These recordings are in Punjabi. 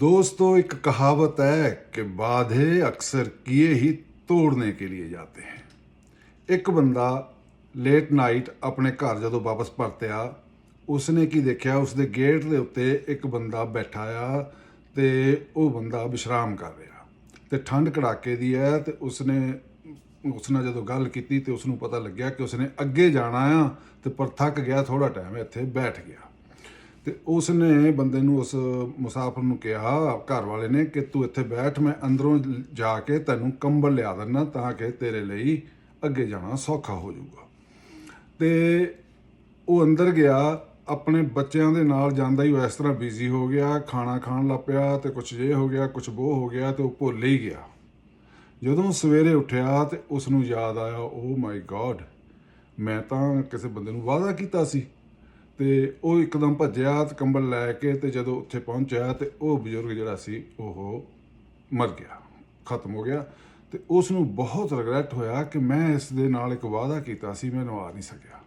दोस्तों एक कहावत है कि बाधे अक्सर किए ही तोड़ने के लिए जाते हैं ਇੱਕ ਬੰਦਾ ਲੇਟ ਨਾਈਟ ਆਪਣੇ ਘਰ ਜਦੋਂ ਵਾਪਸ ਪਰਤਿਆ ਉਸਨੇ ਕੀ ਦੇਖਿਆ ਉਸਦੇ ਗੇਟ ਦੇ ਉੱਤੇ ਇੱਕ ਬੰਦਾ ਬੈਠਾ ਆ ਤੇ ਉਹ ਬੰਦਾ ਵਿਸ਼ਰਾਮ ਕਰ ਰਿਹਾ ਤੇ ਠੰਡ ਕੜਾਕੇ ਦੀ ਹੈ ਤੇ ਉਸਨੇ ਉਸ ਨਾਲ ਜਦੋਂ ਗੱਲ ਕੀਤੀ ਤੇ ਉਸ ਨੂੰ ਪਤਾ ਲੱਗਿਆ ਕਿ ਉਸਨੇ ਅੱਗੇ ਜਾਣਾ ਆ ਤੇ ਪਰ ਥੱਕ ਗਿਆ ਥੋੜਾ ਟਾਈਮ ਇੱਥੇ ਬੈਠ ਗਿਆ ਤੇ ਉਸ ਨੇ ਬੰਦੇ ਨੂੰ ਉਸ ਮੁਸਾਫਰ ਨੂੰ ਕਿਹਾ, ਘਰ ਵਾਲੇ ਨੇ ਕਿ ਤੂੰ ਇੱਥੇ ਬੈਠ, ਮੈਂ ਅੰਦਰੋਂ ਜਾ ਕੇ ਤੈਨੂੰ ਕੰਬਲ ਲਿਆ ਦਿੰਦਾ ਤਾਂ ਕਿ ਤੇਰੇ ਲਈ ਅੱਗੇ ਜਾਣਾ ਸੌਖਾ ਹੋ ਜਾਊਗਾ। ਤੇ ਉਹ ਅੰਦਰ ਗਿਆ, ਆਪਣੇ ਬੱਚਿਆਂ ਦੇ ਨਾਲ ਜਾਂਦਾ ਹੀ ਉਹ ਇਸ ਤਰ੍ਹਾਂ ਬਿਜ਼ੀ ਹੋ ਗਿਆ, ਖਾਣਾ ਖਾਣ ਲੱਗ ਪਿਆ ਤੇ ਕੁਛ ਇਹ ਹੋ ਗਿਆ, ਕੁਛ ਉਹ ਹੋ ਗਿਆ ਤੇ ਉਹ ਭੁੱਲ ਹੀ ਗਿਆ। ਜਦੋਂ ਸਵੇਰੇ ਉੱਠਿਆ ਤੇ ਉਸ ਨੂੰ ਯਾਦ ਆਇਆ ਓ ਮਾਈ ਗॉड ਮੈਂ ਤਾਂ ਕਿਸੇ ਬੰਦੇ ਨੂੰ ਵਾਅਦਾ ਕੀਤਾ ਸੀ ਤੇ ਉਹ ਇੱਕਦਮ ਭੱਜਿਆ ਤੇ ਕੰਬਲ ਲੈ ਕੇ ਤੇ ਜਦੋਂ ਉੱਥੇ ਪਹੁੰਚਿਆ ਤੇ ਉਹ ਬਜ਼ੁਰਗ ਜਿਹੜਾ ਸੀ, ਉਹ ਮਰ ਗਿਆ, ਖਤਮ ਹੋ ਗਿਆ ਤੇ ਉਸ ਨੂੰ ਬਹੁਤ ਰਿਗਰੈਟ ਹੋਇਆ ਕਿ ਮੈਂ ਇਸ ਦੇ ਨਾਲ ਇੱਕ ਵਾਅਦਾ ਕੀਤਾ ਸੀ, ਮੈਂ ਨਿਭਾ ਨਹੀਂ ਸਕਿਆ।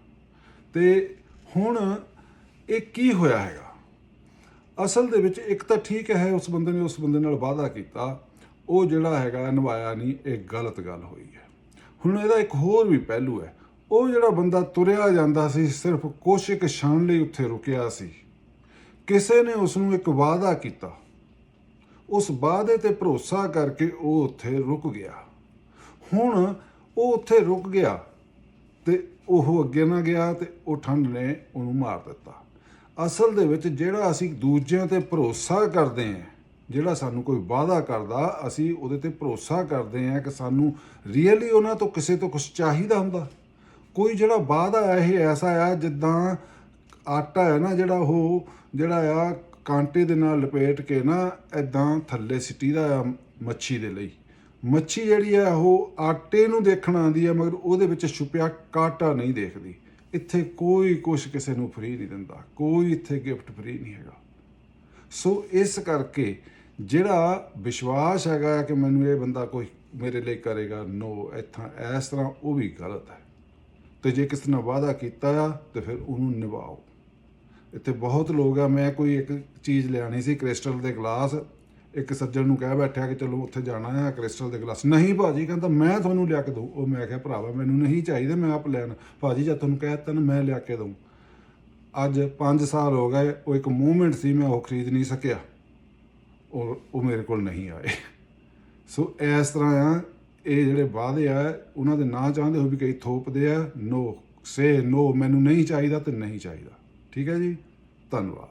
ਤੇ ਹੁਣ ਇਹ ਕੀ ਹੋਇਆ ਹੈਗਾ? ਅਸਲ ਦੇ ਵਿੱਚ ਇੱਕ ਤਾਂ ਠੀਕ ਹੈ, ਉਸ ਬੰਦੇ ਨੇ ਉਸ ਬੰਦੇ ਨਾਲ ਵਾਅਦਾ ਕੀਤਾ, ਉਹ ਜਿਹੜਾ ਹੈਗਾ ਨਿਭਾਇਆ ਨਹੀਂ, ਇਹ ਗਲਤ ਗੱਲ ਹੋਈ ਹੈ। ਹੁਣ ਇਹਦਾ ਇੱਕ ਹੋਰ ਵੀ ਪਹਿਲੂ ਹੈ ਉਹ ਜਿਹੜਾ ਬੰਦਾ ਤੁਰਿਆ ਜਾਂਦਾ ਸੀ, ਸਿਰਫ ਕੁਛ ਇੱਕ ਛਣ ਲਈ ਉੱਥੇ ਰੁਕਿਆ ਸੀ। ਕਿਸੇ ਨੇ ਉਸ ਨੂੰ ਇੱਕ ਵਾਅਦਾ ਕੀਤਾ। ਉਸ ਵਾਅਦੇ ਤੇ ਭਰੋਸਾ ਕਰਕੇ ਉਹ ਉੱਥੇ ਰੁਕ ਗਿਆ। ਹੁਣ ਉਹ ਉੱਥੇ ਰੁਕ ਗਿਆ ਤੇ ਉਹ ਅੱਗੇ ਨਾ ਗਿਆ ਤੇ ਉਹ ਠੰਡ ਨੇ ਉਹਨੂੰ ਮਾਰ ਦਿੱਤਾ। ਅਸਲ ਦੇ ਵਿੱਚ ਜਿਹੜਾ ਅਸੀਂ ਦੂਜਿਆਂ ਤੇ ਭਰੋਸਾ ਕਰਦੇ ਹਾਂ, ਜਿਹੜਾ ਸਾਨੂੰ ਕੋਈ ਵਾਅਦਾ ਕਰਦਾ, ਅਸੀਂ ਉਹਦੇ ਤੇ ਭਰੋਸਾ ਕਰਦੇ ਹਾਂ ਕਿ ਸਾਨੂੰ ਰੀਅਲੀ ਉਹਨਾਂ ਤੋਂ ਕਿਸੇ ਤੋਂ ਕੁਝ ਚਾਹੀਦਾ ਹੁੰਦਾ। ਕੋਈ ਜਿਹੜਾ ਵਾਅਦਾ ਹੈ ਇਹ ਐਸਾ ਆ ਜਿੱਦਾਂ ਆਟਾ ਹੈ ਨਾ ਜਿਹੜਾ ਉਹ ਜਿਹੜਾ ਆ ਕਾਂਟੇ ਦੇ ਨਾਲ ਲਪੇਟ ਕੇ ਨਾ ਐਦਾਂ ਥੱਲੇ ਸਿੱਟੀ ਦਾ ਆ ਮੱਛੀ ਦੇ ਲਈ। ਮੱਛੀ ਜਿਹੜੀ ਆ ਉਹ ਆਟੇ ਨੂੰ ਦੇਖਣ ਆਉਂਦੀ ਆ ਮਗਰ ਉਹਦੇ ਵਿੱਚ ਛੁਪਿਆ ਕਾਟਾ ਨਹੀਂ ਦੇਖਦੀ। ਇੱਥੇ ਕੋਈ ਕੁਛ ਕਿਸੇ ਨੂੰ ਫ੍ਰੀ ਨਹੀਂ ਦਿੰਦਾ, ਕੋਈ ਇੱਥੇ ਗਿਫਟ ਫ੍ਰੀ ਨਹੀਂ ਹੈਗਾ। ਸੋ ਇਸ ਕਰਕੇ ਜਿਹੜਾ ਵਿਸ਼ਵਾਸ ਹੈਗਾ ਕਿ ਮੈਨੂੰ ਇਹ ਬੰਦਾ ਕੋਈ ਮੇਰੇ ਲਈ ਕਰੇਗਾ ਨੋ ਇੱਥਾਂ ਇਸ ਤਰ੍ਹਾਂ ਉਹ ਵੀ ਗਲਤ ਹੈ। ਤੇ ਜੇ ਕਿਸੇ ਨਾਲ ਵਾਅਦਾ ਕੀਤਾ ਆ, ਤੇ ਫਿਰ ਉਹਨੂੰ ਨਿਭਾਓ। ਇੱਥੇ ਬਹੁਤ ਲੋਕ ਆ, ਮੈਂ ਕੋਈ ਇੱਕ ਚੀਜ਼ ਲਿਆਣੀ ਸੀ, ਕ੍ਰਿਸਟਲ ਦੇ ਗਲਾਸ। ਇੱਕ ਸੱਜਣ ਨੂੰ ਕਹਿ ਬੈਠਿਆ ਕਿ ਚਲੋ ਉੱਥੇ ਜਾਣਾ ਆ, ਕ੍ਰਿਸਟਲ ਦੇ ਗਲਾਸ। ਨਹੀਂ ਭਾਜੀ, ਕਹਿੰਦਾ, ਮੈਂ ਤੁਹਾਨੂੰ ਲਿਆ ਕੇ ਦਊ। ਉਹ ਮੈਂ ਕਿਹਾ, ਭਰਾਵਾ, ਮੈਨੂੰ ਨਹੀਂ ਚਾਹੀਦੇ, ਮੈਂ ਆਪ ਲੈਣ। ਭਾਜੀ, ਜਦ ਤੁਹਾਨੂੰ ਕਹਿ ਦਿੱਤਾ ਨਾ, ਮੈਂ ਲਿਆ ਕੇ ਦਊ। ਅੱਜ 5 ਸਾਲ ਹੋ ਗਏ, ਉਹ ਇੱਕ ਮੂਵਮੈਂਟ ਸੀ, ਮੈਂ ਉਹ ਖਰੀਦ ਨਹੀਂ ਸਕਿਆ। ਉਹ ਉਹ ਮੇਰੇ ਕੋਲ ਨਹੀਂ ਆਏ। ਸੋ ਇਸ ਤਰ੍ਹਾਂ ਆ ਇਹ ਜਿਹੜੇ ਵਾਅਦੇ ਆ, ਉਹਨਾਂ ਦੇ ਨਾ ਚਾਹੁੰਦੇ ਹੋ ਵੀ ਕਈ ਥੋਪਦੇ ਆ, ਨੋ, ਸੇ ਨੋ ਮੈਨੂੰ ਨਹੀਂ ਚਾਹੀਦਾ ਤੇ ਨਹੀਂ ਚਾਹੀਦਾ। ਠੀਕ ਹੈ ਜੀ? ਧੰਨਵਾਦ।